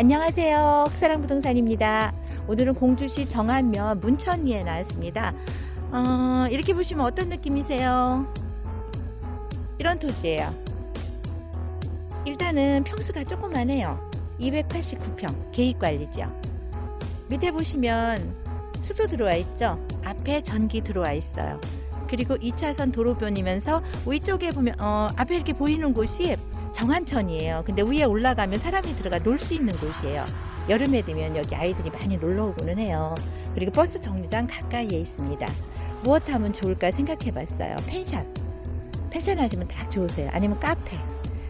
안녕하세요. 흑사랑 부동산입니다. 오늘은 공주시 정안면 문천리에 나왔습니다. 어, 이렇게 보시면 어떤 느낌이세요? 이런 토지예요. 일단은 평수가 조그만해요. 289평 계획관리죠. 밑에 보시면 수도 들어와 있죠. 앞에 전기 들어와 있어요. 그리고 2차선 도로변이면서 위쪽에 보면 어, 앞에 이렇게 보이는 곳이 정한천이에요. 근데 위에 올라가면 사람이 들어가 놀 수 있는 곳이에요. 여름에 되면 여기 아이들이 많이 놀러 오고는 해요. 그리고 버스 정류장 가까이에 있습니다. 무엇 하면 좋을까 생각해 봤어요. 펜션. 펜션 하시면 딱 좋으세요. 아니면 카페.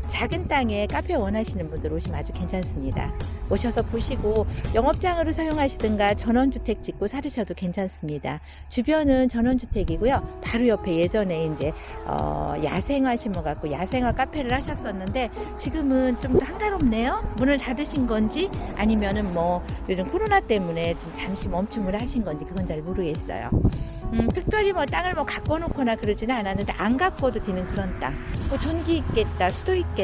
작은 땅에 카페 원하시는 분들 오시면 아주 괜찮습니다. 오셔서 보시고 영업장으로 사용하시든가 전원주택 짓고 살으셔도 괜찮습니다. 주변은 전원주택이고요. 바로 옆에 예전에 이제 어, 야생화 심어갖고 야생화 카페를 하셨었는데 지금은 좀 한가롭네요. 문을 닫으신 건지 아니면은 뭐 요즘 코로나 때문에 좀 잠시 멈춤을 하신 건지 그건 잘 모르겠어요. 음, 특별히 뭐 땅을 뭐 갖고 놓거나 그러지는 않았는데 안 갖고도 되는 그런 땅. 뭐 전기 있겠다, 수도 있겠다,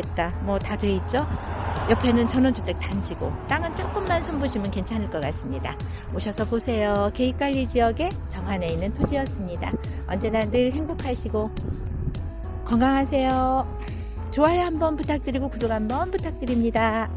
뭐 다 돼 있죠. 옆에는 전원주택 단지고 땅은 조금만 손보시면 괜찮을 것 같습니다. 오셔서 보세요. 계획관리 지역에 정안에 있는 토지였습니다. 언제나 늘 행복하시고 건강하세요. 좋아요 한번 부탁드리고 구독 한번 부탁드립니다.